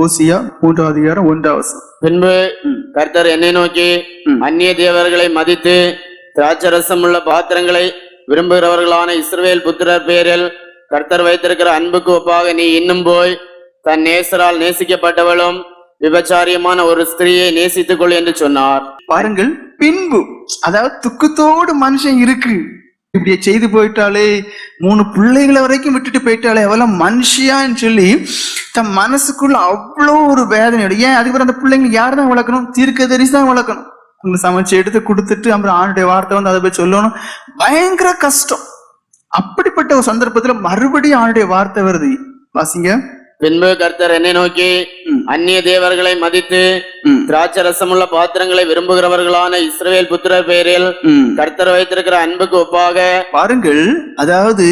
ஓசியா மூன்றாவது அதிகாரம் ஒன்றாவது. பின்பு கர்த்தர் என்னை நோக்கி அந்நிய தேவர்களை மதித்து திராட்சரசம் உள்ள பாத்திரங்களை விரும்புகிறவர்களான இஸ்ரவேல் புத்திரர் பேரில் கர்த்தர் வைத்திருக்கிற அன்புக்கு ஒப்பாக நீ இன்னும் போய் தன் நேசரால் நேசிக்கப்பட்டவளும் விபச்சாரியமான ஒரு ஸ்திரீயை நேசித்துக் கொள் என்று சொன்னார். பாருங்கள் பின்பு அதாவது துக்கத்தோடு மனுஷன் இருக்கு. இப்படியே செய்து போயிட்டாலே மூணு பிள்ளைகளை வரைக்கும் விட்டுட்டு போயிட்டாலே அவெல்லாம் மனுஷியான்னு சொல்லி தன் மனசுக்குள்ள அவ்வளோ ஒரு வேதனை ஏன்? அதுக்கப்புறம் அந்த பிள்ளைங்க யார் தான் வளர்க்கணும்? தீர்க்க தரிசி தான் வளர்க்கணும். அவங்க சமைச்சு எடுத்து கொடுத்துட்டு அப்புறம் ஆணுடைய வார்த்தை வந்து அதை போய் சொல்லணும். பயங்கர கஷ்டம். அப்படிப்பட்ட ஒரு சந்தர்ப்பத்துல மறுபடியும் ஆணுடைய வார்த்தை வருது. வாசிங்க. பின்பு கர்த்தர் என்னை நோக்கி. அந்நிய தேவர்களை மதித்து திராட்சரசமுள்ள பாத்திரங்களை விரும்புகிறவர்களான இஸ்ரவேல் புத்திரர் பேரில் ம். கர்த்தர் வைத்திருக்கிற அன்புக்கு ஒப்பாக பாருங்கள் அதாவது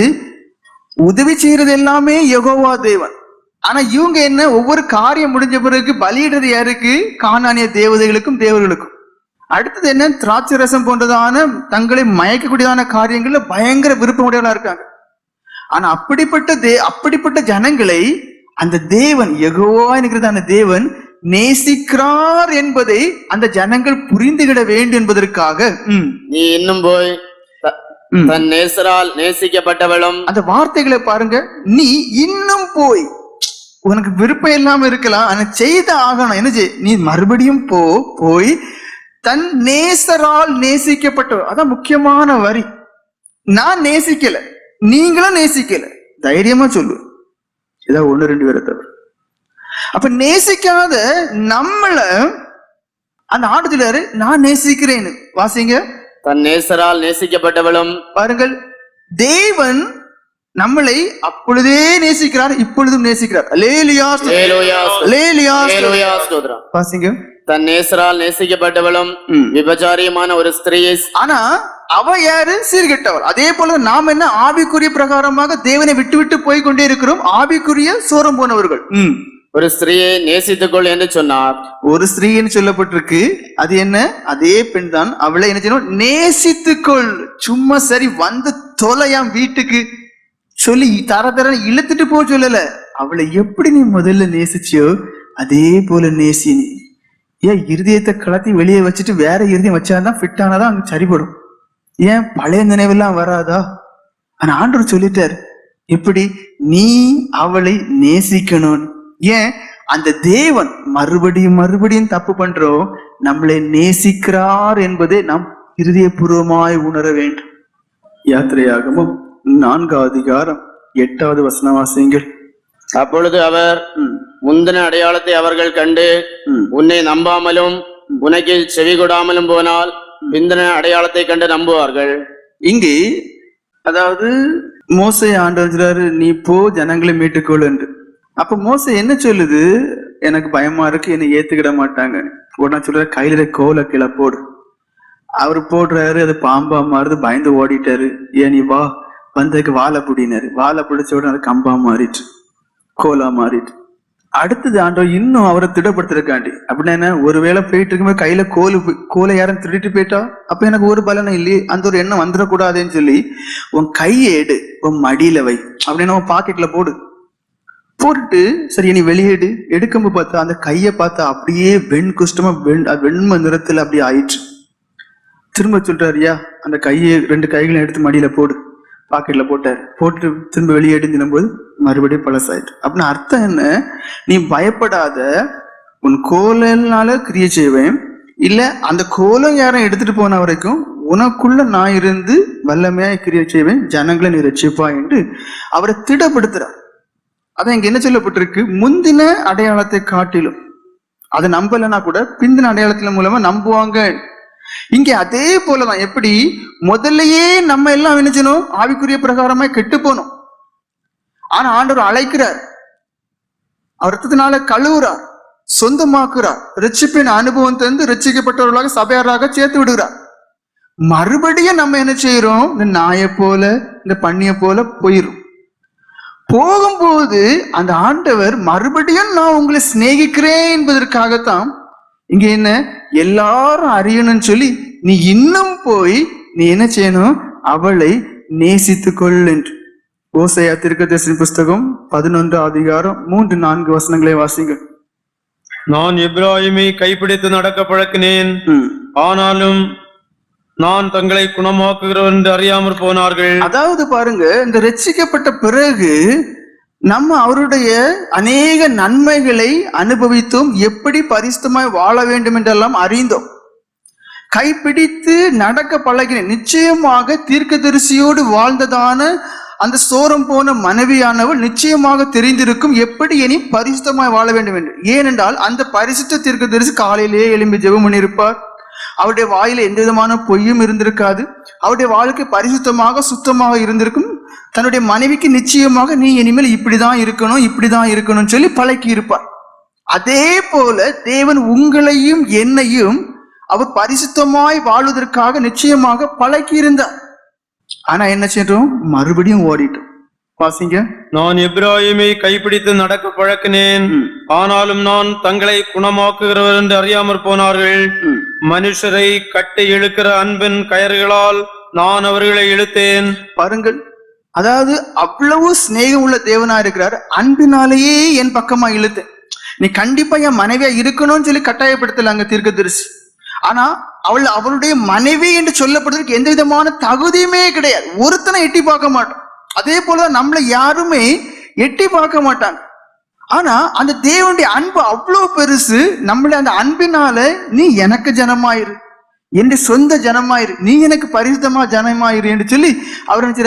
உதவி செய்யறது எல்லாமே யெகோவா தேவன். ஆனா இவங்க என்ன ஒவ்வொரு காரியம் முடிஞ்ச பிறகு பலியிடுறது யாருக்கு? காணானிய தேவதைகளுக்கும் தேவர்களுக்கும். அடுத்தது என்ன திராட்சை ரசம் போன்றதான தங்களை மயக்கக்கூடியதான காரியங்கள்ல பயங்கர விருப்பமுடையவளா இருக்காங்க. ஆனா அப்படிப்பட்ட தே அப்படிப்பட்ட ஜனங்களை அந்த தேவன் யெகோவா என்கிறதான தேவன் நேசிக்கிறார் என்பதை அந்த ஜனங்கள் புரிந்துகிட வேண்டும் என்பதற்காக ம், நீ இன்னும் போய். தன் நேசரால் நேசிக்கப்பட்டவளும் அந்த வார்த்தைகளை பாருங்க. நீ இன்னும் போய் உனக்கு விருப்பம் இல்லாம இருக்கலாம் ஆனா செய்த ஆகணும். என்ன செய் நீ மறுபடியும் போ போய் தன் நேசரால் நேசிக்கப்பட்ட அதான் முக்கியமான வரி. நான் நேசிக்கல நீங்களும் நேசிக்கல. தைரியமா சொல்லு. ஏதாவது ஒண்ணு ரெண்டு பேரை தவிர. அப்ப நேசிக்காத நம்மள அந்த ஆடுதலாரு நான் நேசிக்கிறேன்னு. வாசிங்க. தன் நேசரால் நேசிக்கப்பட்டவளும். பாருங்கள். தேவன் நம்மளை அப்பொழுதே நேசிக்கிறார் இப்பொழுதும் நேசிக்கிறார். லேலியா லேலியா. வாசிங்க. தன் நேசரால் நேசிக்கப்பட்டவளும். விபச்சாரியமான ஒரு ஸ்திரீயை ஆனா அவ யாரு சீர்கெட்டவர் அதே போல நாம் என்ன ஆவிக்குரிய பிரகாரமாக தேவனை விட்டு விட்டு போய் கொண்டே இருக்கிறோம்? ஆவிக்குரிய சோரம் போனவர்கள். ஒரு ஸ்திரீயை நேசித்துக்கொள் என்று சொன்னார். ஒரு ஸ்திரீன்னு சொல்லப்பட்டிருக்கு. அது என்ன? அதே பெண் தான். அவளை என்ன செய்யணும்? நேசித்துக்கொள். சும்மா சரி வந்து தொலையாம் வீட்டுக்கு சொல்லி தர தர இழுத்துட்டு போ சொல்லல. அவளை எப்படி நீ முதல்ல நேசிச்சியோ அதே போல நேசி நீ ஏன் இருதயத்தை கலத்தி வெளியே வச்சுட்டு வேற இருதயம் வச்சாதான் ஃபிட் ஆனாதான் அங்க சரிபடும். ஏன் பழைய நினைவெல்லாம் வராதா? ஆனா ஆண்டவர் சொல்லிட்டார் எப்படி? நீ அவளை நேசிக்கணும். ஏன்? அந்த தேவன் மறுபடியும் மறுபடியும் தப்பு பண்றோம் நம்மளை நேசிக்கிறார் என்பதை நாம் இருதயபூர்வமாய் உணர வேண்டும். யாத்திரையாகமும் நான்காவது அதிகாரம் எட்டாவது வசன வாசியுங்கள் அப்பொழுது அவர் முந்தின அடையாளத்தை அவர்கள் கண்டு. உன்னை நம்பாமலும் உனக்கு செவி கொடாமலும் போனால் பிந்தின அடையாளத்தை கண்டு நம்புவார்கள். இங்கே அதாவது மோசை ஆண்டவர் நீ போ ஜனங்களை மீட்டுக்கொள் என்று. அப்ப மோசை என்ன சொல்லுது? எனக்கு பயமா இருக்கு என்னை ஏத்துக்கிட மாட்டாங்க. உடனே சொல்றாரு கையில கோல கீழே போடு. அவர் போடுறாரு அது பாம்பா மாறுது பயந்து ஓடிட்டாரு. ஏன் நீ வா வந்ததுக்கு வாழை பிடினாரு. வாழை பிடிச்ச உடனே அது கம்பா மாறிட்டு கோலா மாறிட்டு. அடுத்தது ஆண்டவர் இன்னும் அவரை திடப்படுத்திருக்காண்டி அப்படின்னா என்ன? ஒருவேளை போயிட்டு இருக்கும்போது கையில கோலு போய்- கோலை யாரும் திருடிட்டு போயிட்டா? அப்ப எனக்கு ஒரு பலனும் இல்லையே. அந்த ஒரு எண்ணம் வந்துடக்கூடாதுன்னு சொல்லி உன் கையை எடு உன் மடியில வை. அப்படின்னா உன் பாக்கெட்ல போடு. போட்டுட்டு சரி நீ வெளியேடு எடுக்கும்போது பார்த்தா அந்த கையை பார்த்தா அப்படியே வெண் குஷ்டமா வெண் வெண்ம வெண்மை நிறத்துல அப்படியே ஆயிடுச்சு. திரும்ப சொல்றாருயா அந்த கையை ரெண்டு கைகளையும் எடுத்து மடியில போடு. பாக்கெட்ல போட்டார் போட்டு திரும்ப வெளியே எடுங்கினும் போது மறுபடியும் பழசாயிட்டு. அப்படின்னு அர்த்தம் என்ன? நீ பயப்படாத. உன் கோலனால கிரியை செய்வேன். இல்ல அந்த கோலம் யாரும் எடுத்துட்டு போன வரைக்கும் உனக்குள்ள நான் இருந்து வல்லமையா கிரியை செய்வேன் ஜனங்களை நீ ரசிப்பா என்று அவரை திடப்படுத்துறார். அதான் இங்க என்ன சொல்லப்பட்டிருக்கு? முந்தின அடையாளத்தை காட்டிலும். அதை நம்பலைன்னா கூட பிந்தின அடையாளத்தின் மூலமா நம்புவாங்க. இங்கே அதே போலதான். எப்படி? முதல்லயே நம்ம எல்லாம் நினைச்சனும் ஆவிக்குரிய பிரகாரமா கெட்டு போனோம். ஆனா ஆண்டவர் அழைக்கிறார். அவர் ரத்தத்தினால கழுவுறார். சொந்தமாக்குறார். ரட்சிப்பின் அனுபவம் தந்து ரட்சிக்கப்பட்டவர்களாக சபையாராக சேர்த்து விடுகிறார். மறுபடியும் நம்ம என்ன செய்யறோம்? இந்த நாயை போல இந்த பண்ணிய போல போயிரும். போகும்போது அந்த ஆண்டவர் மறுபடியும் நான் உங்களை சிநேகிக்கிறேன் என்பதற்காகத்தான் இங்க என்ன? எல்லாரும் அறியணும்னு சொல்லி நீ இன்னும் போய் நீ என்ன செய்யணும்? அவளை நேசித்துக்கொள் என்று. ஓசையா திருக்கதர்சனி புஸ்தகம் பதினொன்று அதிகாரம் மூன்று நான்கு வசனங்களை வாசிங்க நான் எப்ராஹிமை கைப்பிடித்து நடக்க பழக்கினேன். ஆனாலும் நான் தங்களை குணமாக்குகிறவர் என்று அறியாமற் போனார்கள். அதாவது பாருங்க இந்த ரட்சிக்கப்பட்ட பிறகு நம்ம அவருடைய அநேக நன்மைகளை அனுபவித்தும் எப்படி பரிசுத்தமாய் வாழ வேண்டும் என்றெல்லாம் அறிந்தோம். கைப்பிடித்து நடக்க பழகின நிச்சயமாக தீர்க்கதரிசியோடு வாழ்ந்ததான அந்த சோரம் போன மனைவியானவள் நிச்சயமாக தெரிந்திருக்கும் எப்படி இனி பரிசுத்தமாய் வாழ வேண்டும் என்று. ஏனென்றால் அந்த பரிசுத்த தீர்க்கதரிசி காலையிலேயே எழும்பி ஜெபம் பண்ணியிருப்பார். அவருடைய வாயில எந்த விதமான பொய்யும் இருந்திருக்காது. அவருடைய வாழ்க்கை பரிசுத்தமாக சுத்தமாக இருந்திருக்கும். தன்னுடைய மனைவிக்கு நிச்சயமாக நீ இனிமேல் இப்படிதான் இருக்கணும் இப்படிதான் இருக்கணும்னு சொல்லி பழக்கி இருப்பார் அதே போல தேவன் உங்களையும் என்னையும் அவர் பரிசுத்தமாய் வாழ்வதற்காக நிச்சயமாக பழக்கி இருந்தார் ஆனா என்ன செய்யறோம் மறுபடியும் ஓடிட்டோம். வாசிங்க. நான் எப்ராஹிமை கைப்பிடித்து நடக்க பழக்கினேன். ஆனாலும் நான் தங்களை குணமாக்குகிறவர் என்று அறியாமற் போனார்கள். மனுஷரை கட்டி இழுக்கிற அன்பின் கயறுகளால் நான் அவர்களை இழுத்தேன். பாருங்கள். அதாவது அவ்வளவு சிநேகம் உள்ள தேவனா இருக்கிறார். அன்பினாலேயே என் பக்கமா இழுத்து. நீ கண்டிப்பா என் மனைவியா இருக்கணும்னு சொல்லி கட்டாயப்படுத்தல அங்க தீர்க்கதரிசி. ஆனா அவள் அவளுடைய மனைவி என்று சொல்லப்படுறதுக்கு எந்த விதமான தகுதியுமே கிடையாது. ஒருத்தனை எட்டி பார்க்க மாட்டோம் அதே போலதான் நம்மளை யாருமே எட்டி பார்க்க மாட்டாங்க. ஆனா அந்த தேவனுடைய அன்பு அவ்வளவு பெருசு நம்மள அந்த அன்பினால நீ எனக்கு ஜனமாயிரு. என் சொந்த ஜனமாயிரு. நீ எனக்கு பரிசுத்தமா ஜனமாயிரு என்று சொல்லி அவர் என்ன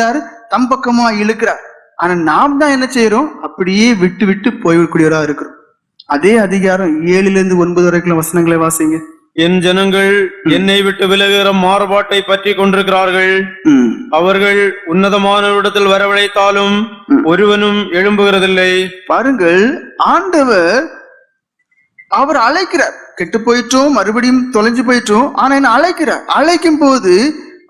தம் பக்கமா இழுக்கிறார். ஆனா நாம் தான் என்ன செய்யறோம் அப்படியே விட்டு விட்டு போய்விடக்கூடியவரா இருக்கிறோம். அதே அதிகாரம் ஏழுல இருந்து ஒன்பது வரைக்கும் வசனங்களை வாசிங்க. என் ஜனங்கள் என்னை விட்டு விலகுகிற மாறுபாட்டை பற்றி கொண்டிருக்கிறார்கள். அவர்கள் உன்னதமான இடத்தில் வரவழைத்தாலும் ஒருவனும் எழும்புகிறதில்லை. பாருங்கள் ஆண்டவர் அவர் அழைக்கிறார். கெட்டு போயிட்டோம் மறுபடியும் தொலைஞ்சு போயிட்டோம் ஆனா என்ன அழைக்கிறார். அழைக்கும் போது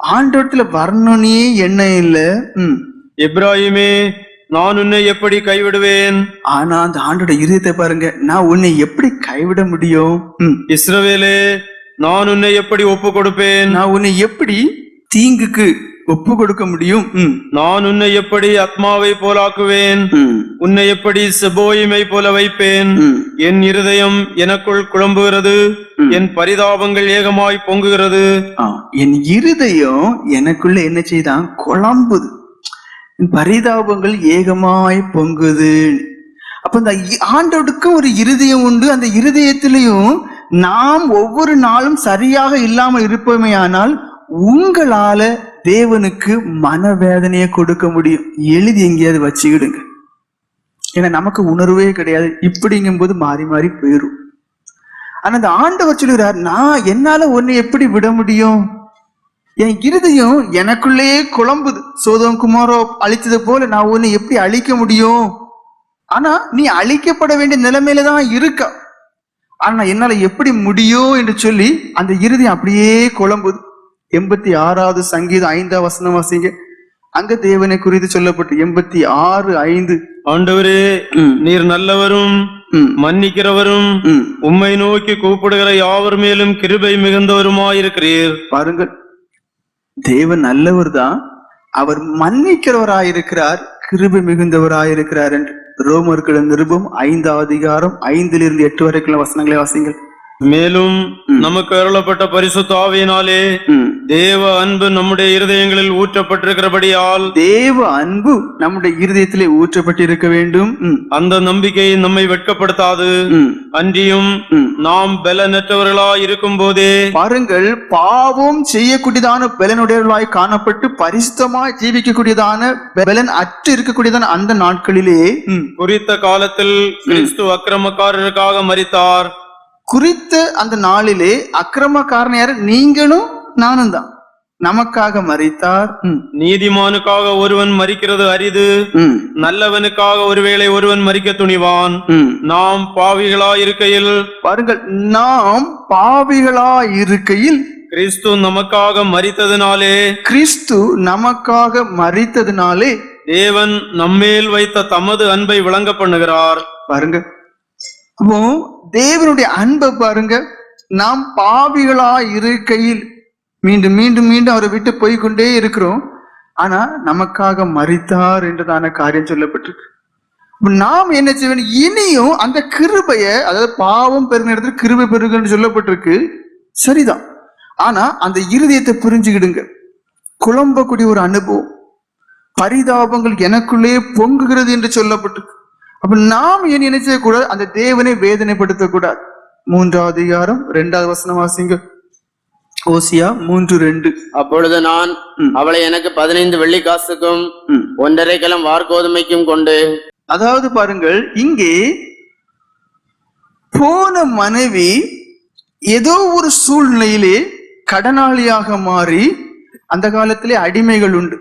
ஆண்டவரத்துல வரணும்னே எண்ணம் இல்லை. ம். எப்ராஹிமே நான் உன்னை எப்படி கைவிடுவேன்? ஆனா அந்த ஆண்டோட இருதயத்தை பாருங்க. நான் உன்னை எப்படி கைவிட முடியும்? ம். இஸ்ரவேலே நான் உன்னை எப்படி ஒப்பு கொடுப்பேன் நான் உன்னை எப்படி தீங்குக்கு ஒப்பு கொடுக்க முடியும். நான் உன்னை எப்படி ஆத்மாவை போலாக்குவேன். உன்னை எப்படி செபோயிமை போல வைப்பேன். என் இருதயம் எனக்குள் குழம்புகிறது. என் பரிதாபங்கள் ஏகமாய் பொங்குகிறது. என் இருதயம் எனக்குள்ள என்ன செய்தான் குழம்புது. என் பரிதாபங்கள் ஏகமாய் பொங்குது. அப்ப இந்த ஆண்டவருக்கு ஒரு இருதயம் உண்டு. அந்த இருதயத்திலையும் நாம் ஒவ்வொரு நாளும் சரியாக இல்லாமல் இருப்போமே ஆனால் உங்களால தேவனுக்கு மனவேதனையை கொடுக்க முடியும். எழுதி எங்கேயாவது வச்சுக்கிடுங்க. ஏன்னா நமக்கு உணர்வே கிடையாது. இப்படிங்கும்போது மாறி மாறி போயிடும் ஆனா அந்த ஆண்டவர் சொல்லுகிறார் நான் என்னால ஒன்னு எப்படி விட முடியும்? என் இருதயம் எனக்குள்ளேயே குழம்புது. சோதம் குமாரோ அழித்தது போல நான் ஒன்னு எப்படி அழிக்க முடியும்? ஆனா நீ அழிக்கப்பட வேண்டிய நிலைமையில தான் இருக்க. ஆனா என்னால எப்படி முடியும்? என்று சொல்லி அந்த இருதயம் அப்படியே குழம்புது. எண்பத்தி ஆறாவது சங்கீதம் ஐந்தாம் வசனம் வாசிங்க. அங்க தேவனை குறித்து சொல்லப்பட்டு எண்பத்தி ஆறு ஐந்து. ஆண்டவரே நீர் நல்லவரும் மன்னிக்கிறவரும். உம்மை நோக்கி கூப்பிடுகிற யாவர் மேலும் கிருபை மிகுந்தவருமாயிருக்கிறீர்? பாருங்கள் தேவன் நல்லவர் தான் அவர் மன்னிக்கிறவராயிருக்கிறார் கிருபை மிகுந்தவராயிருக்கிறார் என்று. ரோமர்கள் நிருபம் ஐந்தாவது அதிகாரம் ஐந்திலிருந்து எட்டு வரைக்குள்ள வசனங்களை வாசிங்கள். மேலும் நமக்கு அருளப்பட்ட பரிசுத்த ஆவியினாலே. தேவ அன்பு நம்முடைய இருதயங்களில் ஊற்றப்பட்டிருக்கிறபடியால் தேவ அன்பு நம்முடைய இருதயத்திலே ஊற்றப்பட்டிருக்க வேண்டும். அந்த நம்பிக்கை நம்மை வெட்கப்படுத்தாது. அன்றியும். நாம் பலனற்றவர்களாய் இருக்கும் போதே பாருங்கள் பாவம் செய்யக்கூடியதான பலனுடையவர்களாய் காணப்பட்டு பரிசுத்தமாய் ஜீவிக்கக்கூடியதான பலன் அற்று இருக்கக்கூடியதான அந்த நாட்களிலே குறித்த காலத்தில் கிறிஸ்து அக்கிரமக்காரருக்காக மரித்தார். குறித்த அந்த நாளிலே அக்கிரமக்காரன் யாரு நீங்களும் நானும் தான். நமக்காக மறித்தார் நீதிமானுக்காக ஒருவன் மரிக்கிறது அரிது. நல்லவனுக்காக ஒருவேளை ஒருவன் மரிக்க துணிவான். நாம் பாவிகளாயிருக்கையில் பாருங்கள் நாம் பாவிகளாய் இருக்கையில் கிறிஸ்து நமக்காக மரித்ததினாலே கிறிஸ்து நமக்காக மறித்ததினாலே தேவன் நம்மேல் வைத்த தமது அன்பை விளங்க பண்ணுகிறார். பாருங்க அப்போ தேவனுடைய அன்பை பாருங்க. நாம் பாவிகளா இருக்கையில் மீண்டும் மீண்டும் மீண்டும் அவரை விட்டு போய்கொண்டே இருக்கிறோம். ஆனா நமக்காக மறித்தார் என்றதான காரியம் சொல்லப்பட்டிருக்கு. நாம் என்ன செய்ய இனியும் அந்த கிருபைய அதாவது பாவம் பெருங்க இடத்துல கிருபை பெருங்கன்னு சொல்லப்பட்டிருக்கு. சரிதான். ஆனா அந்த இருதயத்தை புரிஞ்சுக்கிடுங்க. குழம்பக்கூடிய ஒரு அனுபவம். பரிதாபங்கள் எனக்குள்ளே பொங்குகிறது என்று சொல்லப்பட்டிருக்கு. அப்ப நாம் ஏன் என்ன செய்யக்கூடாது அந்த தேவனை வேதனைப்படுத்தக்கூடாது. மூன்றாவது அதிகாரம் இரண்டாவது வசனம் வாசிங்க. ஓசியா மூன்று ரெண்டு. அப்பொழுது நான். அவளை எனக்கு பதினைந்து வெள்ளி காசுக்கும். ஒன்றரை கிலம் வார்கோதுமைக்கும் கொண்டு. அதாவது பாருங்கள் இங்கே போன மனைவி ஏதோ ஒரு சூழ்நிலையிலே கடனாளியாக மாறி அந்த காலத்திலே அடிமைகள் உண்டு.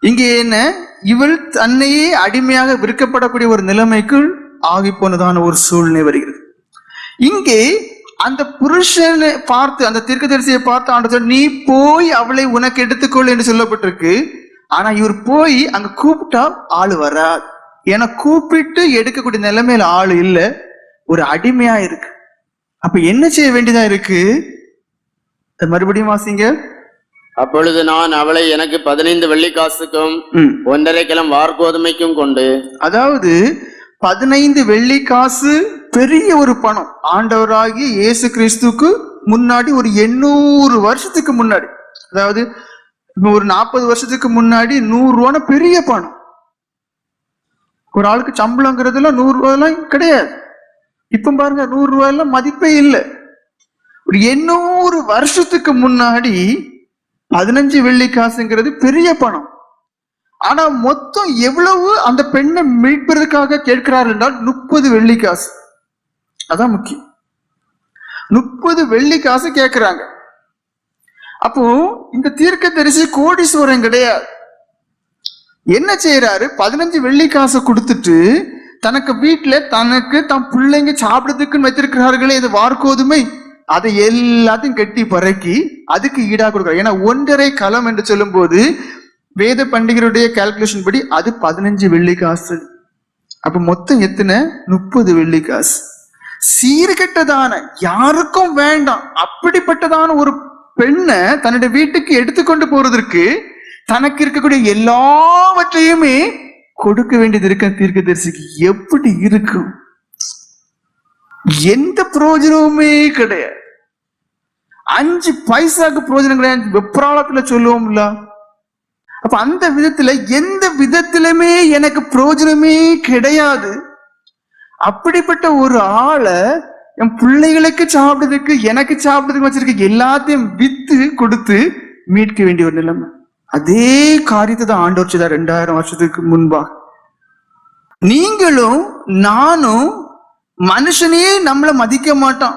இங்கே என்ன? இவள் தன்னையே அடிமையாக விற்கப்படக்கூடிய ஒரு நிலைமைக்குள் ஆகி போனதான ஒரு சூழ்நிலை வருகிறது. இங்கே அந்த புருஷனை பார்த்து அந்த தீர்க்கதரிசியை பார்த்து ஆண்டு நீ போய் அவளை உனக்கு எடுத்துக்கொள் என்று சொல்லப்பட்டிருக்கு. ஆனா இவர் போய் அங்க கூப்பிட்டா ஆள் வராது. ஏன்னா கூப்பிட்டு எடுக்கக்கூடிய நிலைமையில ஆள் இல்ல ஒரு அடிமையா இருக்கு. அப்ப என்ன செய்ய வேண்டியதா இருக்கு? மறுபடியும் வாசிங்க. அப்பொழுது நான் அவளை எனக்கு பதினைந்து வெள்ளி காசுக்கும் ம். ஒன்றரை கிலம் வார்கோதுமைக்கும் கொண்டு அதாவது பதினைந்து வெள்ளி காசு பெரிய ஒரு பணம். ஆண்டவராகிய இயேசு கிறிஸ்துக்கு முன்னாடி ஒரு எண்ணூறு வருஷத்துக்கு முன்னாடி. அதாவது ஒரு நாற்பது வருஷத்துக்கு முன்னாடி நூறு ரூபான பெரிய பணம். ஒரு ஆளுக்கு சம்பளங்கிறதுல நூறு ரூபாயெல்லாம் கிடையாது. இப்ப பாருங்க நூறு ரூபாயெல்லாம் மதிப்பே இல்லை. ஒரு எண்ணூறு வருஷத்துக்கு முன்னாடி பதினஞ்சு வெள்ளி காசுங்கிறது பெரிய பணம். ஆனா மொத்தம் எவ்வளவு அந்த பெண்ணை மீட்பதற்காக கேட்கிறார் என்றால் முப்பது வெள்ளி காசு. அதான் முக்கியம். முப்பது வெள்ளி காசு கேட்கிறாங்க. அப்போ இந்த தீர்க்க தரிசி கோடீஸ்வரன் கிடையாது. என்ன செய்யறாரு பதினஞ்சு வெள்ளி காசை கொடுத்துட்டு தனக்கு வீட்டுல தனக்கு தன் பிள்ளைங்க சாப்பிடுறதுக்குன்னு வச்சிருக்கிறார்களே இது வார்கோதுமை அதை எல்லாத்தையும் கட்டி பறக்கி அதுக்கு ஈடா கொடுக்குறாரு. ஏன்னா ஒன்றரை களம் என்று சொல்லும் போது வேத பண்டிகருடைய கால்குலேஷன் படி அது பதினஞ்சு வெள்ளி காசு. அப்ப மொத்தம் எத்தனை? முப்பது வெள்ளி காசு. சீர்கெட்டதான யாருக்கும் வேண்டாம். அப்படிப்பட்டதான ஒரு பெண்ணை தன்னுடைய வீட்டுக்கு எடுத்துக்கொண்டு போறதற்கு தனக்கு இருக்கக்கூடிய எல்லாவற்றையுமே கொடுக்க வேண்டியது இருக்க தீர்க்கதரிசிக்கு எப்படி இருக்கும்? எந்த பிரயோஜனமுமே கிடையாது. அஞ்சு பைசாக்கு பிரயோஜனம் கிடையாது. வெப்ராளத்துல சொல்லுவோம்ல அப்ப அந்த விதத்துல எந்த விதத்திலுமே எனக்கு பிரயோஜனமே கிடையாது. அப்படிப்பட்ட ஒரு ஆளை என் பிள்ளைகளுக்கு சாப்பிடுறதுக்கு எனக்கு சாப்பிடுறதுக்கு வச்சிருக்க எல்லாத்தையும் வித்து கொடுத்து மீட்க வேண்டிய ஒரு நிலைமை. அதே காரியத்தை தான் ஆண்டவர் செய்தார் ரெண்டாயிரம் வருஷத்துக்கு முன்பாக நீங்களும் நானும் மனுஷனையே நம்மளை மதிக்க மாட்டான்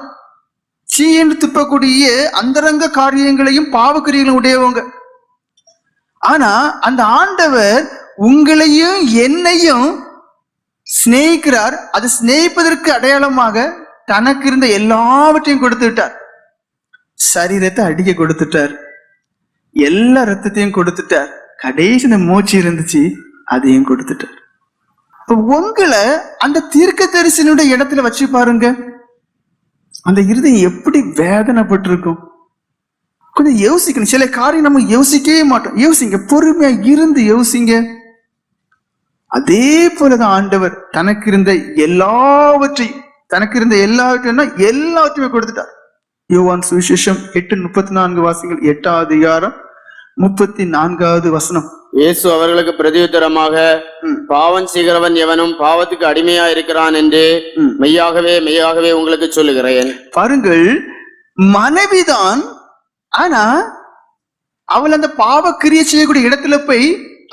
சீ என்று துப்பக்கூடிய அந்தரங்க காரியங்களையும் பாவக்கிரியங்களும் உடையவங்க. ஆனா அந்த ஆண்டவர் உங்களையும் என்னையும் சிநேகிக்கிறார். அது சிநேகிப்பதற்கு அடையாளமாக தனக்கு இருந்த எல்லாவற்றையும் கொடுத்து விட்டார். சரீரத்தை அடிக்க கொடுத்துட்டார். எல்லா ரத்தத்தையும் கொடுத்துட்டார். கடைசி இந்த மூச்சு இருந்துச்சு அதையும் கொடுத்துட்டார். உங்களை அந்த தீர்க்க தரிசனுடைய இடத்துல வச்சு பாருங்க. அந்த இருதயம் எப்படி வேதனைப்பட்டிருக்கும்? கொஞ்சம் யோசிக்கணும். சில காரியம் நம்ம யோசிக்கவே மாட்டோம். யோசிங்க. பொறுமையா இருந்து யோசிங்க. அதே போலதான் ஆண்டவர் தனக்கு இருந்த எல்லாவற்றையும் தனக்கு இருந்த எல்லாவற்றையும் எல்லாவற்றையுமே கொடுத்துட்டார். யோவான் சுவிசேஷம் எட்டு முப்பத்தி நான்கு வாசிகள் எட்டாவது அதிகாரம் முப்பத்தி நான்காவது வசனம். இயேசு அவர்களுக்கு பிரதியுத்தரமாக. பாவம் செய்கிறவன் எவனும் பாவத்துக்கு அடிமையா இருக்கிறான் என்று. மெய்யாகவே மெய்யாகவே உங்களுக்கு சொல்லுகிறேன். பாருங்கள் மனைவிதான் ஆனா அவள் அந்த பாவ கிரியை செய்யக்கூடிய இடத்துல போய்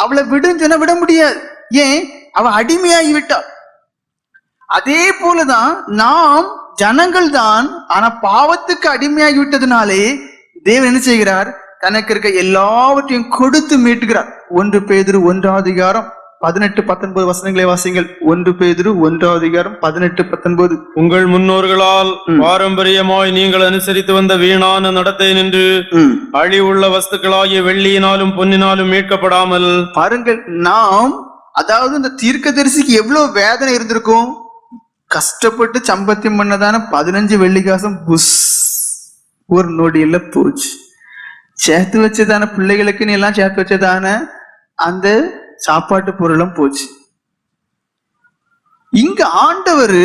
அவளை விடுன்னு சொன்னா விட முடியாது. ஏன்? அவ அடிமையாகி விட்டாள் அதே போலதான் நாம் ஜனங்கள் தான் ஆனா பாவத்துக்கு அடிமையாகி விட்டதுனாலே தேவன் என்ன செய்கிறார்? தனக்கு இருக்க எல்லாவற்றையும் கொடுத்து மீட்டுகிறார். ஒன்று பேதுரு ஒன்றாவது அதிகாரம் பதினெட்டு பத்தொன்பது வசனங்களை வாசிங்கள் ஒன்று பேதுரு ஒன்றாவது அதிகாரம் பதினெட்டு பத்தொன்பது. உங்கள் முன்னோர்களால் பாரம்பரியமாய் நீங்கள் அனுசரித்து வந்த வீணான நடத்தை நின்று அழிவுள்ள வஸ்துக்களாகிய வெள்ளியினாலும் பொன்னினாலும் மீட்கப்படாமல் பாருங்கள் நாம் அதாவது இந்த தீர்க்கதரிசிக்கு எவ்வளவு வேதனை இருந்திருக்கும்? கஷ்டப்பட்டு சம்பத்தியம் பண்ணதான பதினஞ்சு வெள்ளிக்காசம் புஸ் ஒரு நொடியில போச்சு. சேர்த்து வச்சதான பிள்ளைகளுக்கு நீ எல்லாம் சேர்த்து வச்சதான அந்த சாப்பாட்டு பொருளும் போச்சு. இங்க ஆண்டவர்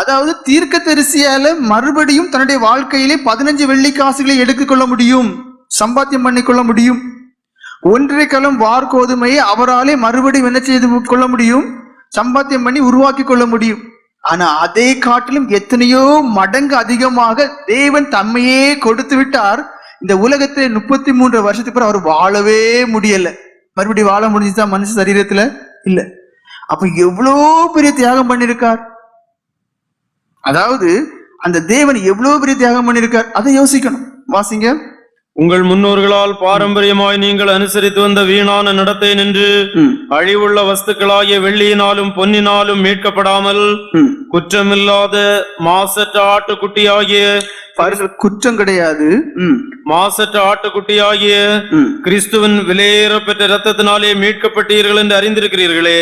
அதாவது தீர்க்க தரிசியால மறுபடியும் தன்னுடைய வாழ்க்கையிலே பதினஞ்சு வெள்ளி காசுகளை எடுத்துக்கொள்ள முடியும் சம்பாத்தியம் பண்ணிக்கொள்ள முடியும். ஒன்றரை களம் வார் கோதுமையை அவராலே மறுபடியும் என்ன செய்து கொள்ள முடியும்? சம்பாத்தியம் பண்ணி உருவாக்கி கொள்ள முடியும். ஆனா அதே காட்டிலும் எத்தனையோ மடங்கு அதிகமாக தேவன் தம்மையே கொடுத்து விட்டார். இந்த உலகத்துல முப்பத்தி மூன்று வருஷத்துக்கு பிறகு அவர் வாழவே முடியல. மறுபடியும் வாழ முடிஞ்சுதா மனுஷ சரீரத்துல? இல்ல. அப்ப எவ்வளோ பெரிய தியாகம் பண்ணிருக்கார்? அதாவது அந்த தேவன் எவ்வளவு பெரிய தியாகம் பண்ணிருக்கார்? அதை யோசிக்கணும். வாசிங்க. உங்கள் முன்னோர்களால் பாரம்பரியமாய் நீங்கள் அனுசரித்து வந்த வீணான நடத்தை நின்று அழிவுள்ள வஸ்துக்களாகிய வெள்ளியினாலும் பொன்னினாலும் மீட்கப்படாமல். குற்றமில்லாத மாசற்ற ஆட்டுக்குட்டியாகிய குற்றம் கிடையாது. மாசற்ற ஆட்டுக்குட்டியாகிய. கிறிஸ்துவின் விலையேறப்பெற்ற ரத்தத்தினாலே மீட்கப்பட்டீர்கள் என்று அறிந்திருக்கிறீர்களே.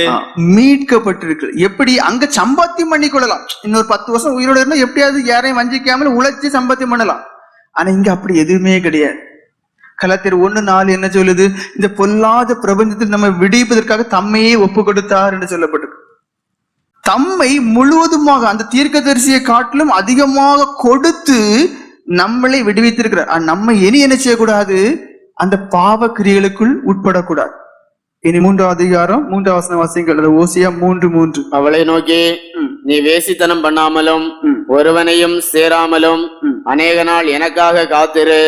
மீட்கப்பட்டிருக்கு எப்படி? அங்க சம்பாத்தியம் பண்ணி கொள்ளலாம். இன்னொரு பத்து வருஷம் உயிரோட இருந்தா எப்படியாவது யாரையும் வஞ்சிக்காமல் உழைச்சி சம்பாத்தியம் பண்ணலாம். ஆனா இங்க அப்படி எதுவுமே கிடையாது. கலத்திர ஒண்ணு நாலு என்ன சொல்லுது? இந்த பொல்லாத பிரபஞ்சத்தில் நம்ம விடுவிப்பதற்காக தம்மையே ஒப்பு கொடுத்தார் என்று சொல்லப்பட்டிருக்கு. தம்மை முழுவதுமாக அந்த தீர்க்கதரிசியை காட்டிலும் அதிகமாக கொடுத்து நம்மளை விடுவித்திருக்கிறார். நம்ம இனி என்ன செய்யக்கூடாது? அந்த பாவ கிரியைகளுக்குள் உட்படக்கூடாது. இனி மூன்றாவது அதிகாரம் மூன்றாவது வாசியங்கள் ஓசியா மூன்று மூன்று. அவளை நோக்கி. நீ வேசித்தனம் பண்ணாமலும். ஒருவனையும் சேராமலும். அநேக நாள் எனக்காக காத்திரு.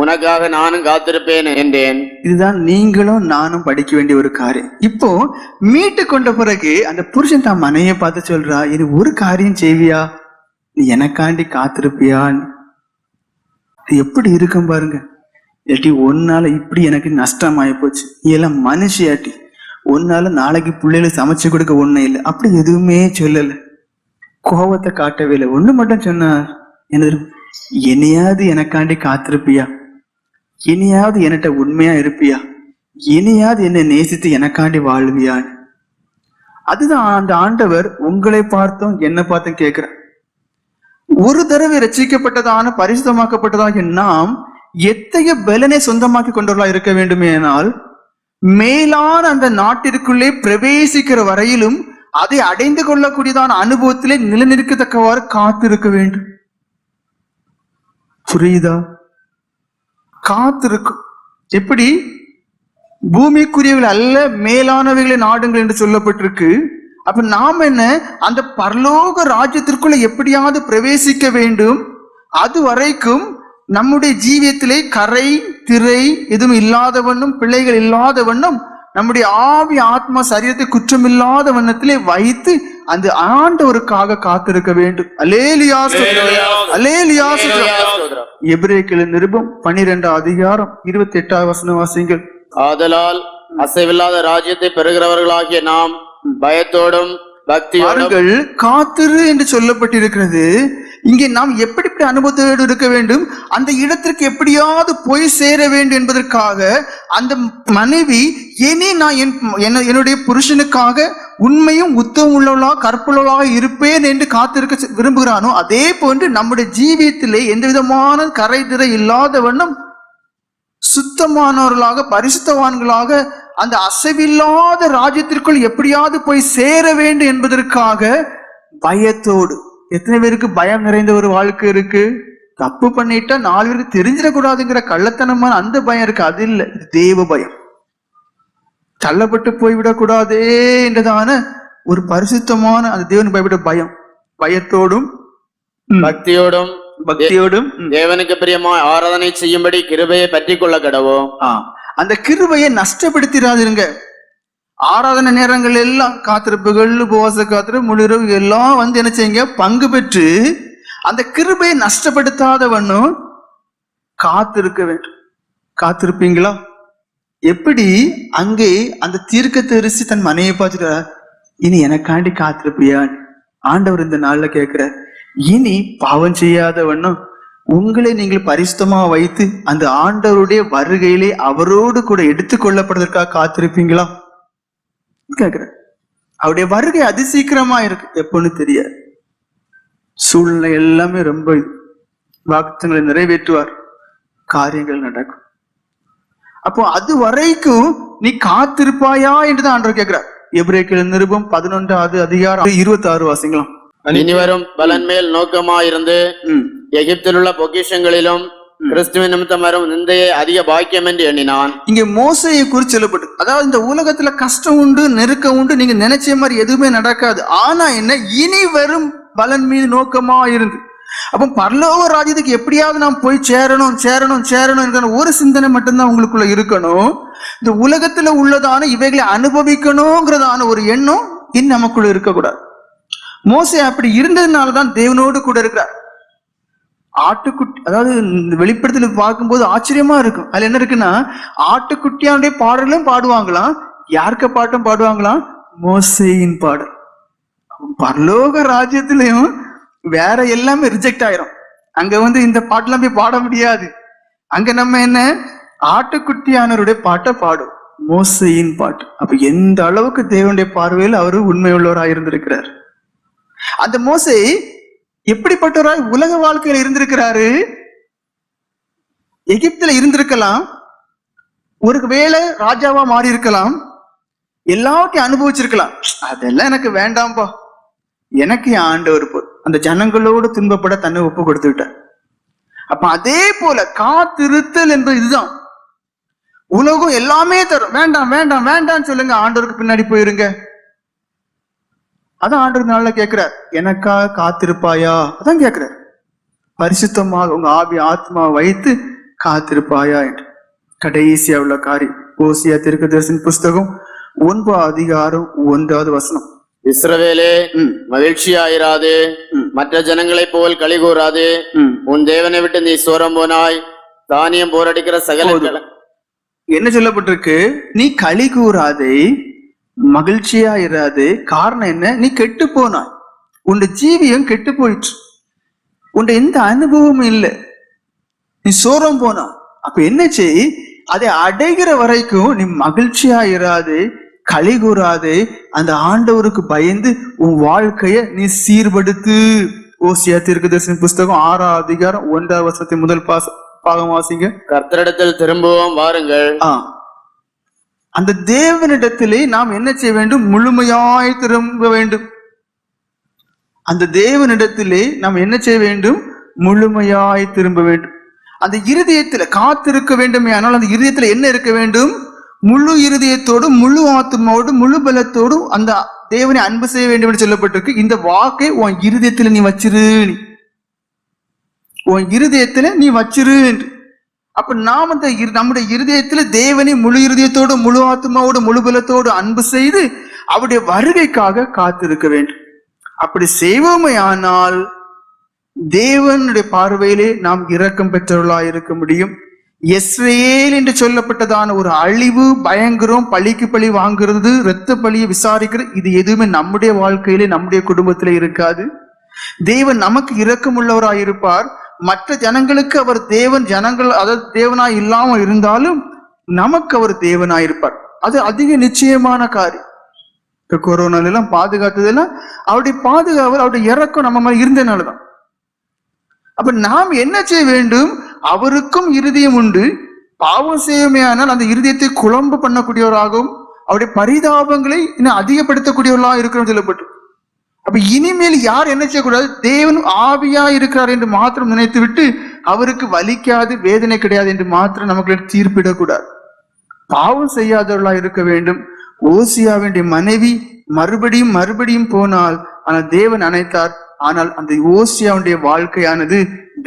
உனக்காக நானும் காத்திருப்பேன் என்றேன். இதுதான் நீங்களும் நானும் படிக்க வேண்டிய ஒரு காரியம். இப்போ மீட்டு கொண்ட பிறகு அந்த புருஷன் தான் மனையை பார்த்து சொல்றா இது ஒரு காரியம் செய்வியா? நீ எனக்காண்டி காத்திருப்பியான்னு இது எப்படி இருக்கும் பாருங்க. ஏட்டி ஒன்னால இப்படி எனக்கு நஷ்டமாயி போச்சு. நீ எல்லாம் மனுஷியாட்டி ஒன்னால நாளைக்கு பிள்ளைகளுக்கு சமைச்சு கொடுக்க ஒண்ணும் இல்லை. அப்படி எதுவுமே சொல்லல. கோவத்தை காட்டவே இல்லை ஒண்ணு மட்டும் சொன்னார். என்னது? என்னையாவது எனக்காண்டி காத்திருப்பியா? இனியாவது என்கிட்ட உண்மையா இருப்பியா? இனியாவது என்னை நேசித்து எனக்காண்டி வாழ்வியா? அதுதான் அந்த ஆண்டவர் உங்களை பார்த்தும் என்ன பார்த்தும் கேட்கிறார். ஒரு தடவை ரச்சிக்கப்பட்டதான பரிசுத்தமாக்கப்பட்டதாக நாம் எத்தகைய பலனை சொந்தமாக்கி கொண்டவர்களா இருக்க வேண்டுமேனால் மேலான அந்த நாட்டிற்குள்ளே பிரவேசிக்கிற வரையிலும் அதை அடைந்து கொள்ளக்கூடியதான அனுபவத்திலே நிலநிற்கத்தக்கவாறு காத்திருக்க வேண்டும். புரியுதா? காத்திருக்கும். எப்படி? பூமிக்குரியவர்கள் அல்ல மேலானவைகளை நாடுங்கள் என்று சொல்லப்பட்டிருக்கு. அப்ப நாம் என்ன? அந்த பரலோக ராஜ்யத்திற்குள்ள எப்படியாவது பிரவேசிக்க வேண்டும். அது வரைக்கும் நம்முடைய ஜீவியத்திலே கரை திரை எதுவும் இல்லாதவண்ணும் பிள்ளைகள் இல்லாதவண்ணும் நம்முடைய ஆவி ஆத்மா சரீரத்தை குற்றமில்லாத வண்ணத்திலே வைத்து அந்த ஆண்டவருக்காக காத்திருக்க வேண்டும். அலேலியா அலேலியா எபிரேக்கில நிருபம் பன்னிரெண்டு அதிகாரம் இருபத்தி எட்டாவது வசன வாசிங்கள் ஆதலால் அசைவில்லாத ராஜ்யத்தை பெறுகிறவர்களாகிய நாம் பயத்தோடும் பாருங்கள் காத்திரு என்று சொல்லப்பட்டிருக்கிறது. இங்கே நாம் எப்படிப்பட்ட அனுபவத்தோடு இருக்க வேண்டும்? அந்த இடத்திற்கு எப்படியாவது போய் சேர வேண்டும் என்பதற்காக அந்த மனைவி இனி நான் என் என்னுடைய புருஷனுக்காக உண்மையும் உத்தமம் உள்ளவளாக கற்புள்ளவளாக இருப்பேன் என்று காத்திருக்க விரும்புகிறானோ அதே போன்று நம்முடைய ஜீவியத்திலே எந்த விதமான கரை திரை இல்லாத வண்ணம் சுத்தமானவர்களாக பரிசுத்தவான்களாக அந்த அசைவில்லாத ராஜ்யத்திற்குள் எப்படியாவது போய் சேர வேண்டும் என்பதற்காக பயத்தோடு எத்தனை பேருக்கு பயம் நிறைந்த ஒரு வாழ்க்கை இருக்கு? தப்பு பண்ணிட்டா நாலு பேருக்கு தெரிஞ்சிடக்கூடாதுங்கிற கள்ளத்தனமான அந்த பயம் இருக்கு. அது இல்லை. இது தேவ பயம். தள்ளப்பட்டு போய்விடக்கூடாதே என்றதான ஒரு பரிசுத்தமான அந்த தேவன் பயப்பட பயம். பயத்தோடும் பக்தியோடும் பக்தியோடும் தேவனுக்கு பிரியமாய் ஆராதனை செய்யும்படி கிருபையை பற்றி கொள்ள கடவோம். அந்த கிருபையை நஷ்டப்படுத்திடாதிருங்க. ஆராதனை நேரங்கள் எல்லாம் காத்திருப்புகள் உபவாச காத்திருப்பு முழுரவு எல்லாம் வந்து என்ன செய்யுங்க? பங்கு பெற்று அந்த கிருபையை நஷ்டப்படுத்தாதவண்ணும் காத்திருக்க வேண்டும். காத்திருப்பீங்களா? எப்படி? அங்கே அந்த தீர்க்க தரிசி தன் மனையை பார்த்துட்டு இனி எனக்காண்டி காத்திருப்பியா? ஆண்டவர் இந்த நாள்ல கேட்கிறார் இனி பாவம் செய்யாதவண்ணும் உங்களை நீங்கள் பரிசுத்தமா வைத்து அந்த ஆண்டவருடைய வருகையிலே அவரோடு கூட எடுத்துக்கொள்ளப்படுவதற்காக காத்திருப்பீங்களா? கேக்குறேன். அவருடைய வருகை அதிசீக்கிரமா இருக்கு எப்போன்னு தெரியாது. சூழ்நிலை எல்லாமே ரொம்ப. வாக்குத்தங்களை நிறைவேற்றுவார். காரியங்கள் நடக்கும். அப்போ அது வரைக்கும் நீ காத்திருப்பாயா என்றுதான் ஆண்டவர் கேட்கிறார் எபிரேக்கில் நிருபம் பதினொன்றாவது அதிகாரம் இருபத்தி ஆறு வாசிக்கலாம். இனிவரும் பலன் மேல் நோக்கமாயிருந்து ம். எகிப்தில் உள்ள பொக்கிஷங்களிலும் கிறிஸ்துவின் நிமித்தம் வரும் நிந்தையை அதிக பாக்கியம் என்று எண்ணினான். இங்க மோசையை குறித்து சொல்லப்பட்டு அதாவது இந்த உலகத்துல கஷ்டம் உண்டு நெருக்கம் உண்டு நீங்க நினைச்ச மாதிரி எதுவுமே நடக்காது. ஆனா என்ன இனி வரும் பலன் மீது நோக்கமா இருந்து. அப்போ பரலோக ராஜ்யத்துக்கு எப்படியாவது நாம் போய் சேரணும் சேரணும் சேரணும் என்கிற ஒரு சிந்தனை மட்டும்தான் உங்களுக்குள்ள இருக்கணும். இந்த உலகத்துல உள்ளதான இவைகளை அனுபவிக்கணுங்கிறதான ஒரு எண்ணம் இனி நமக்குள்ள இருக்கக்கூடாது. மோசே அப்படி இருந்ததுனால தான் தேவனோடு கூட இருக்கிறார். ஆட்டுக்குட்டி அதாவது இந்த பார்க்கும்போது ஆச்சரியமா இருக்கும். அதுல என்ன இருக்குன்னா ஆட்டுக்குட்டியானுடைய பாடலும் பாடுவாங்களாம் யாருக்க பாட்டும் பாடுவாங்களாம்? மோசையின் பாடல். பரலோக ராஜ்யத்திலையும் வேற எல்லாமே ரிஜெக்ட் ஆயிரும். அங்க வந்து இந்த பாட்டெல்லாம் போய் பாட முடியாது. அங்க நம்ம என்ன? ஆட்டுக்குட்டியானவருடைய பாட்டை பாடும் மோசையின் பாட்டு. அப்ப எந்த அளவுக்கு தேவனுடைய பார்வையில் அவர் உண்மையுள்ளவராக இருந்திருக்கிறார்? அந்த மோசை எப்படிப்பட்டவராய் உலக வாழ்க்கையில இருந்திருக்கிறாரு? எகிப்துல இருந்திருக்கலாம். ஒரு வேளை ராஜாவா மாறி இருக்கலாம் எல்லாத்தையும் அனுபவிச்சிருக்கலாம். அதெல்லாம் எனக்கு வேண்டாம்பா. எனக்கு என் ஆண்டவர் போ அந்த ஜனங்களோடு துன்பப்பட தன்னை ஒப்பு கொடுத்து விட்டார். அப்ப அதே போல காத்திருத்தல் என்பது இதுதான். உலகம் எல்லாமே தரும். வேண்டாம் வேண்டாம் வேண்டாம்னு சொல்லுங்க. ஆண்டவருக்கு பின்னாடி போயிருங்க. அதான் ஆண்டவர் நல்லா கேட்கிறார் எனக்காக காத்திருப்பாயா? அதான் கேட்கிறார் பரிசுத்தமாக உங்க ஆவி ஆத்மா வைத்து காத்திருப்பாயா என்று. கடைசியா உள்ள காரியம். ஓசியா தீர்க்கதரிசன புஸ்தகம் ஒன்பது அதிகாரம் ஒன்றாவது வசனம். இஸ்ரவேலே ம், மகிழ்ச்சியாயிராது ம். மற்ற ஜனங்களைப் போல் களி கூறாது. உன் தேவனை விட்டு நீ சோரம் போனாய். தானியம் போரடிக்கிற சகல என்ன சொல்லப்பட்டிருக்கு? நீ களி கூறாதே. மகிழ்ச்சியா இராது காரணம் என்ன? நீ கெட்டு போனாய். உன் ஜீவியம் கெட்டு போயிற்று. உன் எந்த அனுபவமும் இல்லை. நீ சோரம் போனா அப்ப என்ன செய்? அதை அடைகிற வரைக்கும் நீ மகிழ்ச்சியா இராது களி கூறாது அந்த ஆண்டவருக்கு பயந்து உன் வாழ்க்கைய நீ சீர்படுத்து. ஓசியா தீர்க்கதரிசன புஸ்தகம் ஆறாம் அதிகாரம் ஒன்றாவது வருஷத்தின் முதல் பாச பாகம் வாசிங்க. கர்த்தரிடத்தில் திரும்பவும் வாருங்கள். ஆ. அந்த தேவனிடத்திலே நாம் என்ன செய்ய வேண்டும்? முழுமையாய் திரும்ப வேண்டும். அந்த தேவனிடத்திலே நாம் என்ன செய்ய வேண்டும்? முழுமையாய் திரும்ப வேண்டும். அந்த இருதயத்துல காத்திருக்க வேண்டுமே ஆனால் அந்த இருதயத்துல என்ன இருக்க வேண்டும்? முழு இருதயத்தோடு முழு ஆத்மாவோடு முழு பலத்தோடு அந்த தேவனை அன்பு செய்ய வேண்டும் என்று சொல்லப்பட்டிருக்கு. இந்த வாக்கை உன் இருதயத்துல நீ வச்சிரு உன் இருதயத்துல நீ வச்சிரு என்று. அப்ப நாம் அந்த இரு- நம்முடைய இருதயத்துல தேவனை முழு இருதயத்தோடு முழு ஆத்மாவோடு முழு பலத்தோடு அன்பு செய்து அவருடைய வருகைக்காக காத்திருக்க வேண்டும். அப்படி செய்வோமே ஆனால் தேவனுடைய பார்வையிலே நாம் இரக்கம் பெற்றவர்களாக இருக்க முடியும். எஸ்ரேல் என்று சொல்லப்பட்டதான ஒரு அழிவு பயங்கரம் பழிக்கு பழி வாங்குறது இரத்த பழியை விசாரிக்கிறது இது எதுவுமே நம்முடைய வாழ்க்கையிலே நம்முடைய குடும்பத்திலே இருக்காது. தேவன் நமக்கு இரக்கமுள்ளவராய் இருப்பார் மற்ற ஜனங்களுக்கு அவர் தேவன் ஜனங்கள் அதாவது தேவனாய் இல்லாமல் இருந்தாலும் நமக்கு அவர் தேவனாய் இருப்பார். அது அதிக நிச்சயமான காரியம். இப்போ கொரோனால எல்லாம் பாதுகாத்ததெல்லாம் அவருடைய பாதுகாவல் அவருடைய இறக்கம் நம்ம மாதிரி இருந்தனாலதான் அப்ப நாம் என்ன செய்ய வேண்டும்? அவருக்கும் இருதயம் உண்டு. பாவம் செய்யுமையானால் அந்த இருதயத்தை குழம்பு பண்ணக்கூடியவராகவும் அவருடைய பரிதாபங்களை இன்னும் அதிகப்படுத்தக்கூடியவர்களாக இருக்கிறோம் சொல்லப்பட்டு அப்ப இனிமேல் யார் என்ன செய்யக்கூடாது? தேவன் ஆவியா இருக்கிறார் என்று மாத்திரம் நினைத்து விட்டு அவருக்கு வலிக்காது வேதனை கிடையாது என்று மாத்திரம் நமக்கு தீர்ப்பிடக்கூடாது. பாவம் செய்யாதவர்களா இருக்க வேண்டும். ஓசியாவுடைய மனைவி மறுபடியும் மறுபடியும் போனால் ஆனால் தேவன் அணைத்தார். ஆனால் அந்த ஓசியாவுடைய வாழ்க்கையானது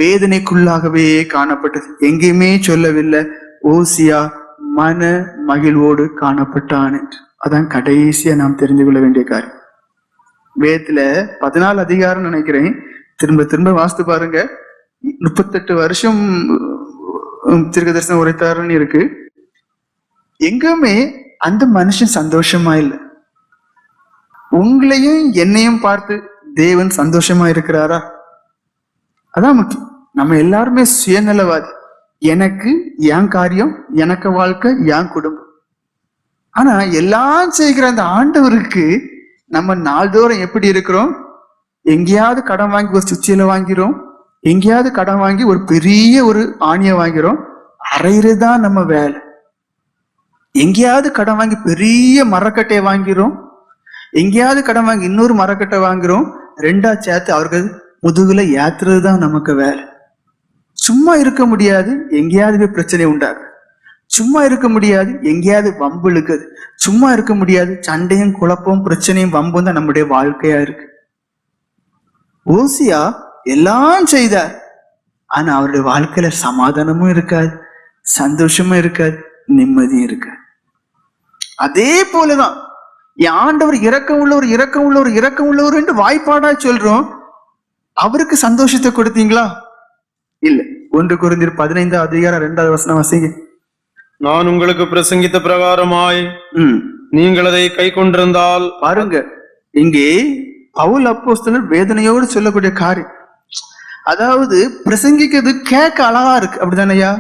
வேதனைக்குள்ளாகவே காணப்பட்டது. எங்கேயுமே சொல்லவில்லை. ஓசியா மன மகிழ்வோடு காணப்பட்டான் என்று. அதான் கடைசியா நாம் தெரிந்து கொள்ள வேண்டிய காரியம். வேதத்துல பதினாலு அதிகாரம் நினைக்கிறேன். திரும்ப திரும்ப வாசித்து பாருங்க. முப்பத்தெட்டு வருஷம் உம், தீர்க்கதரிசனம் உரைத்தாருன்னு இருக்கு. எங்குமே அந்த மனுஷன் சந்தோஷமா இல்லை. உங்களையும் என்னையும் பார்த்து தேவன் சந்தோஷமா இருக்கிறாரா? அதான் முக்கியம். நம்ம எல்லாருமே சுயநலவாதி. எனக்கு என் காரியம் எனக்கு வாழ்க்கை என் குடும்பம். ஆனா எல்லாம் செய்கிற அந்த ஆண்டவருக்கு நம்ம நாள்தோறும் எப்படி இருக்கிறோம்? எங்கேயாவது கடன் வாங்கி ஒரு சுச்சியில வாங்கிறோம். எங்கேயாவது கடன் வாங்கி ஒரு பெரிய ஒரு ஆணியை வாங்கிறோம். அரைகிறது தான் நம்ம வேலை. எங்கேயாவது கடன் வாங்கி பெரிய மரக்கட்டையை வாங்கிறோம். எங்கேயாவது கடன் வாங்கி இன்னொரு மரக்கட்டை வாங்குறோம். ரெண்டா சேர்த்து அவர்கள் முதுகுல ஏத்துறது தான் நமக்கு வேலை. சும்மா இருக்க முடியாது. எங்கேயாவது போய் பிரச்சனை உண்டாகும். சும்மா இருக்க முடியாது. எங்கேயாவது வம்பு இழுக்குது. சும்மா இருக்க முடியாது. சண்டையும் குழப்பம் பிரச்சனையும் வம்பும் தான் நம்முடைய வாழ்க்கையா இருக்கு. ஓசியா எல்லாம் செய்தார். ஆனா அவருடைய வாழ்க்கையில சமாதானமும் இருக்காது. சந்தோஷமும் இருக்காது. நிம்மதியும் இருக்காது. அதே போலதான். ஆண்டவர் இரக்கம் உள்ளவர் இரக்கம் உள்ளவர் இரக்கம் உள்ளவர் என்று வாய்ப்பாடா சொல்றோம். அவருக்கு சந்தோஷத்தை கொடுத்தீங்களா? இல்ல. ஒன்று குறைந்திரு பதினைந்தாவது அதிகாரம் ரெண்டாவது வசனம் வசிங்க. நான் உங்களுக்கு பிரசங்கித்த பிரகாரமாய் நீங்கள் அதை கை கொண்டிருந்தால் பாருங்க இங்கே பவுல் அப்போஸ்தலர் வேதனையோடு சொல்லக்கூடிய காரியம். அதாவது பிரசங்கிக்கிறது கேட்க அழகா இருக்கு. அப்படிதானையா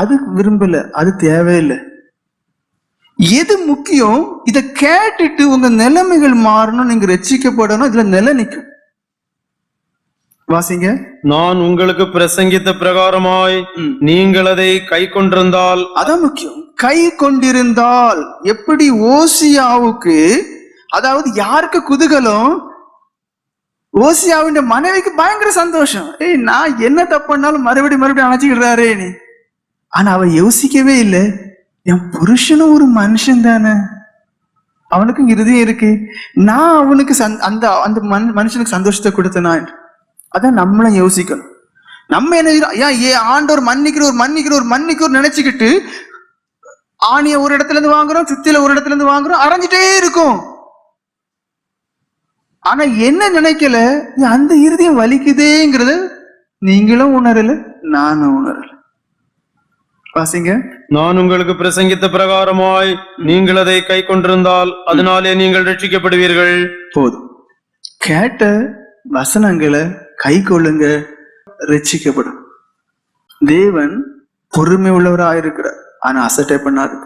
அது விரும்பல அது தேவையில்லை. எது முக்கியம்? இத கேட்டுட்டு உங்க நிலைமைகள் மாறணும் நீங்க ரட்சிக்கப்படணும் இதுல நிலை நிக்கும் வாசிங்க. நான் உங்களுக்கு பிரசங்கித்த பிரகாரமாய். நீங்கள் அதை கை கொண்டிருந்தால். அதான் முக்கியம். கை கொண்டிருந்தால் எப்படி ஓசியாவுக்கு அதாவது யாருக்கு குதூகலம் ஓசியாவின் மனைவிக்கு பயங்கர சந்தோஷம். ஏய் நான் என்ன தப்பு பண்ணாலும் மறுபடியும் மறுபடியும் அணைச்சிக்கிறாரே நீ. ஆனா அவ யோசிக்கவே இல்லை. என் புருஷனும் ஒரு மனுஷன் தானே. அவனுக்கும் இருதயம் இருக்கு. நான் அவனுக்கு அந்த அந்த மனு- மனுஷனுக்கு சந்தோஷத்தை கொடுத்தனா அதான் நம்மளும் யோசிக்கணும். நம்ம என்ன? ஏன் ஏ ஆண்டவர் மன்னிக்கிற ஒரு மன்னிக்கிற ஒரு மன்னிக்கிற ஒரு நினைச்சுக்கிட்டு ஆணிய ஒரு இடத்துல இருந்து வாங்குறோம் சுத்தில ஒரு இடத்துல இருந்து வாங்குறோம் அரைஞ்சிட்டே இருக்கும். ஆனா என்ன நினைக்கல? அந்த இருதயம் வலிக்குதேங்கிறத நீங்களும் உணரல நானும் உணரல. வாசிங்க. நான் உங்களுக்கு பிரசங்கித்த பிரகாரமாய் நீங்கள் அதை கை கொண்டிருந்தால் அதனாலே நீங்கள் ரட்சிக்கப்படுவீர்கள். போதும். கேட்ட வசனங்களை கை கொள்ளுங்க ரட்சிக்கப்படும். தேவன் பொறுமை உள்ளவராக இருக்கிறார் ஆனா அசட்டை பண்ணாரு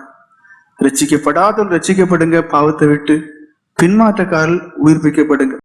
ரட்சிக்கப்படாத ரட்சிக்கப்படுங்க பாவத்தை விட்டு பின்மாற்றக்காரல் உயிர்ப்பிக்கப்படுங்க.